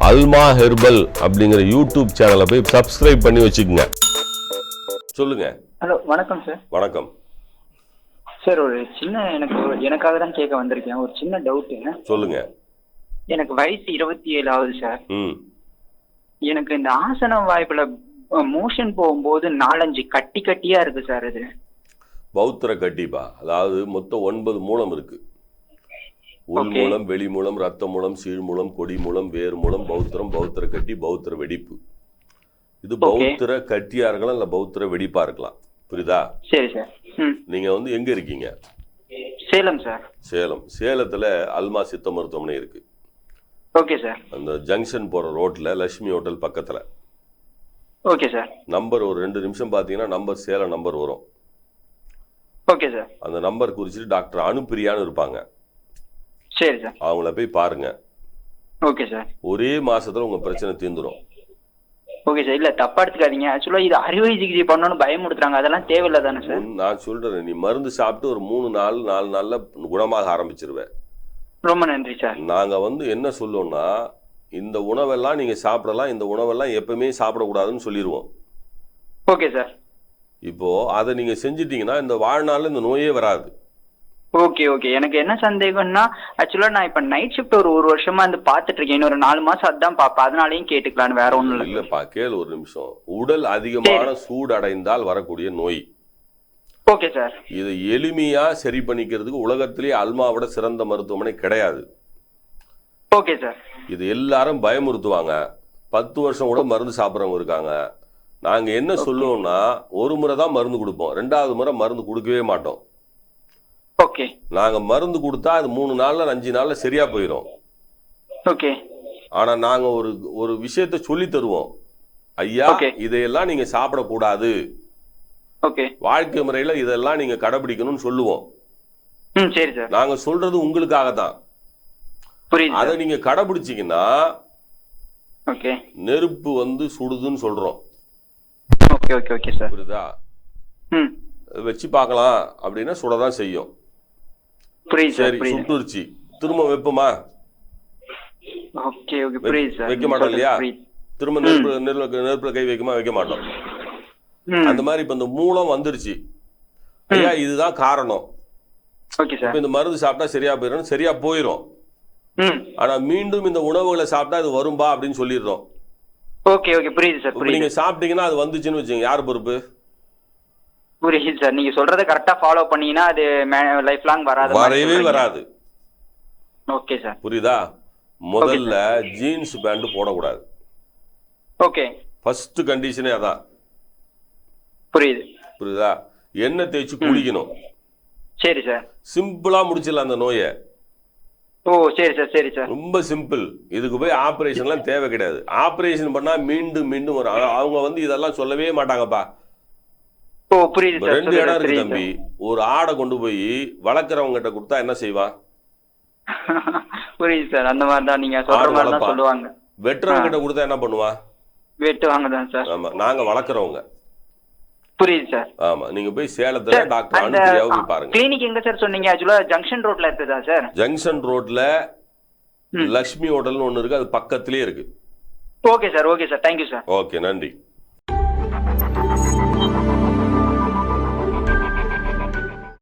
அல்மா herbal அப்படிங்கிற YouTube சேனலை போய் சப்ஸ்கிரைப் பண்ணி வச்சுக்கோங்க. சொல்லுங்க. ஹலோ வணக்கம் சார். வணக்கம். சார் ஒரு சின்ன எனக்கு எனக்காக தான் கேட்க வந்திருக்கேன். ஒரு சின்ன டவுட்டு சொல்லுங்க. எனக்கு வயசு இருபத்தி ஏழு ஆகுது சார். ம். எனக்கு இந்த ஆசன வாய்ப்புல மோஷன் போகும்போது நாலஞ்சு கட்டி கட்டியா இருக்கு சார் இது. பௌத்திர கட்டிப்பா. அதாவது மொத்தம் ஒன்பது மூலம் இருக்கு. உள். மூலம் வெளி மூலம் ரத்த மூலம் சீழ் மூலம் கொடி மூலம் வேர் மூலம் பௌத்திரம் பௌத்திர கட்டி பௌத்திர வெடிப்பு. இது. பௌத்திர கட்டியா இருக்கலாம் இல்ல பௌத்திர வெடிப்பா இருக்கலாம் புரியுதா? சரி சார். நீங்க வந்து எங்க இருக்கீங்க? சேலம் சார். சேலம். சேலத்துல அல்மா சித்த மருத்துவமனை இருக்கு. Okay sir. அந்த ஜங்ஷன் போற ரோட்ல லட்சுமி ஹோட்டல் பக்கத்துல. Okay sir. நம்பர் ஒரு ரெண்டு நிமிஷம் பார்த்தீங்கன்னா நம்பர் சேலம் நம்பர் வரும். Okay sir. அந்த நம்பர் குறிச்சிட்டு டாக்டர் அனுப்பிரியான்னு இருப்பாங்க. சரி சார். அவங்கள போய் பாருங்க. Okay sir. ஒரே மாசத்துல உங்க பிரச்சனை தீர்ந்துரும். Okay sir. இல்ல தப்பா எடுத்துக்காதீங்க. ஆக்சுவலா இது அறுவை சிகிச்சை பண்ணணும்னு பயமுடுத்துறாங்க அதெல்லாம் தேவையில்ல தானே சார்? நான் சொல்றேன். நீ மருந்து சாப்பிட்டு ஒரு மூணு நாள் நாலு நாள்ல குணமாக ஆரம்பிச்சிருவேன் ரொம்ப நன்றி சார். நாங்க வந்து என்ன சொல்லுவோம்னா இந்த உணவெல்லாம் நீங்க சாப்பிடலாம். இந்த உணவெல்லாம் எப்பவுமே சாப்பிடக்கூடாதுன்னு சொல்லிடுவோம் ஓகே சார். இப்போ அதை நீங்க செஞ்சிட்டீங்கன்னா இந்த வாழ்நாள்ல இந்த நோயே வராது. ஓகே ஓகே எனக்கு என்ன சந்தேகம்னா ஆக்சுவலா நான் இப்ப நைட் ஷிஃப்ட் ஒரு ஒரு வருஷமா வந்து பாத்துட்டு இருக்கேன். இன்னொரு நாலு மாசம் அதான் பாப்பேன் அதனாலயும் கேட்டுக்கலான்னு வேற ஒண்ணும் இல்ல. இல்லப்பா கேளு ஒரு நிமிஷம். உடல் அதிகமான சூடு அடைந்தால் வரக்கூடிய நோய். ஓகே சார் இதை எளிமையா சரி பண்ணிக்கிறதுக்கு உலகத்திலேயே அல்மாவோட சிறந்த மருத்துவமனை கிடையாது. ஓகே சார் இது எல்லாரும் பயமுறுத்துவாங்க. பத்து வருஷம் கூட மருந்து சாப்பிட்றவங்க இருக்காங்க. நாங்க என்ன சொல்லுவோம்னா ஒரு முறை தான் மருந்து கொடுப்போம். ரெண்டாவது முறை மருந்து கொடுக்கவே மாட்டோம். ஓகே நாங்க மருந்து கொடுத்தா அது மூணு நாள்ல அஞ்சு நாள்ல சரியா போயிடும் ஓகே ஆனா நாங்க ஒரு ஒரு விஷயத்த சொல்லி தருவோம். ஐயா. இதையெல்லாம் நீங்க சாப்பிடக்கூடாது. ஓகே வாழ்க்கை முறையில இதெல்லாம் நீங்க கடைபிடிக்கணும்னு சொல்லுவோம். ம் சரி சார் நாங்க சொல்றது உங்களுக்காக தான் புரியுது அதை நீங்க கடைபிடிச்சீங்கன்னா ஓகே நெருப்பு வந்து சுடுதுன்னு சொல்றோம். ஓகே ஓகே ஓகே சார் புரியுதா? ம். வச்சு பார்க்கலாம் அப்படின்னா சுடதான் செய்யும். புரியுது சார் சுட்டுருச்சு. திரும்ப வைப்போமா? ஓகே ஓகே புரியுது சார். வைக்க மாட்டோம் இல்லையா. திரும்ப நெருப்பு நெருப்புல கை வைக்குமா? வைக்க மாட்டோம். அந்த மாதிரி இப்ப இந்த மூலம் வந்துருச்சு. ஐயா இதுதான் காரணம். இப்ப இந்த மருந்து சாப்பிட்டா சரியா போயிடும் சரியா போயிடும் ஆனா மீண்டும் இந்த உணவுகளை சாப்பிட்டா இது வரும்பா அப்படின்னு சொல்லிடுறோம். ஓகே ஓகே புரியுது சார் நீங்க சாப்பிட்டீங்கன்னா அது வந்துச்சுன்னு வச்சுங்க யார் பொறுப்பு? புரியுது சார் நீங்க சொல்றத கரெக்டா ஃபாலோ பண்ணீங்கன்னா அது லைஃப் லாங் வராது வரவே வராது. ஓகே சார் புரியுதா? முதல்ல ஜீன்ஸ் பேண்ட் போடக்கூடாது. ஓகே ஃபர்ஸ்ட் கண்டிஷனே அதான். புரியுது. புரியுதா? எண்ணெய் தேய்ச்சி குளிக்கணும். சரி சார் சிம்பிளா முடிச்சிடலாம் அந்த நோயை. ஓ சரி சார் சரி சார் ரொம்ப சிம்பிள் இதுக்கு போய் ஆபரேஷன்லாம் தேவை கிடையாது. ஆபரேஷன் பண்ணா மீண்டும் மீண்டும் வரும். அவங்க வந்து இதெல்லாம் சொல்லவே மாட்டாங்கப்பா. புரியுது ரெண்டு இடம் இருக்கு தம்பி. ஒரு ஆடை கொண்டு போய் வளர்க்குறவங்க கிட்ட கொடுத்தா என்ன செய்வான் புரியுது. சார். அந்த மாதிரி தான் நீங்க சொல்ற மாதிரி தான். சொல்லுவாங்க. வெட்டுறவங்க கிட்ட கொடுத்தா என்ன பண்ணுவான் வெட்டுவாங்க தான் சார். ஆமா நாங்க வளர்க்குறவங்க. புரியுது சார். ஆமா நீங்க போய் சேலத்துல டாக்டர் அந்த அனுப்பிரியாவை போய் பாருங்க. கிளினிக் எங்க சார் சொன்னீங்க? ஆக்சுவலா ஜங்ஷன் ரோட்ல இருக்குதா சார்? ஜங்ஷன் ரோட்ல. லக்ஷ்மி ஹோட்டல்னு ஒண்ணு இருக்கு அது பக்கத்திலேயே இருக்கு. Okay sir okay sir. Thank you sir okay நன்றி.